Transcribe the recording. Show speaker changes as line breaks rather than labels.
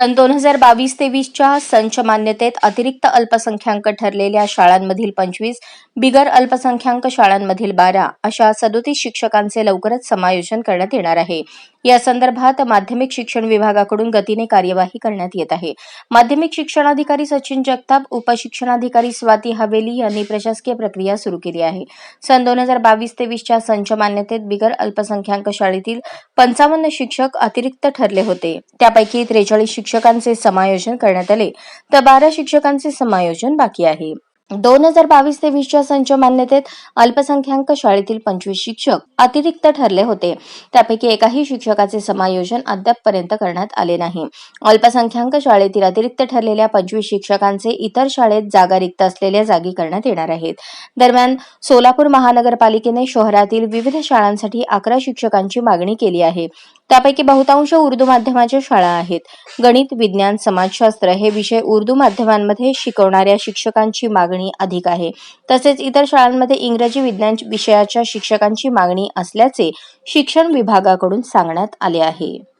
सन दोन हजार बावीस तेवीसच्या संच मान्यतेत अतिरिक्त अल्पसंख्याक ठरलेल्या शाळांमधील पंचवीस बिगर अल्पसंख्याक शाळांमधील बारा अशा सदोतीस शिक्षकांचे लवकरच समायोजन करण्यात येणार आहे. या संदर्भात माध्यमिक शिक्षण विभागाकडून गतीने कार्यवाही करण्यात येत आहे. माध्यमिक शिक्षणाधिकारी सचिन जगताप उपशिक्षणाधिकारी स्वाती हवेली यांनी प्रशासकीय प्रक्रिया सुरू केली आहे. सन दोन हजार बावीस तेवीसच्या संच मान्यतेत बिगर अल्पसंख्याक शाळेतील पंचावन्न शिक्षक अतिरिक्त ठरले होते. त्यापैकी त्रेचाळीस शिक्षकांचे समायोजन करण्यात आले. तर बारा शिक्षकांचे समायोजन बाकी आहे. दोन हजार बावीस ते वीसच्या संच मान्यतेत अल्पसंख्याक शाळेतील पंचवीस शिक्षक अतिरिक्त ठरले होते. त्यापैकी एकाही शिक्षकाचे समायोजन अद्यापपर्यंत करण्यात आले नाही. अल्पसंख्याक शाळेतील अतिरिक्त ठरलेल्या पंचवीस शिक्षकांचे इतर शाळेत जागा रिक्त असलेल्या जागी करण्यात येणार आहेत. दरम्यान सोलापूर महानगरपालिकेने शहरातील विविध शाळांसाठी अकरा शिक्षकांची मागणी केली आहे. त्यापैकी बहुतांश उर्दू माध्यमाच्या शाळा आहेत. गणित विज्ञान समाजशास्त्र हे विषय उर्दू माध्यमांमध्ये शिकवणाऱ्या शिक्षकांची मागणी अधिक आहे. तसेच इतर शाळांमध्ये इंग्रजी विज्ञान विषयाच्या शिक्षकांची मागणी असल्याचे शिक्षण विभागाकडून सांगण्यात आले आहे.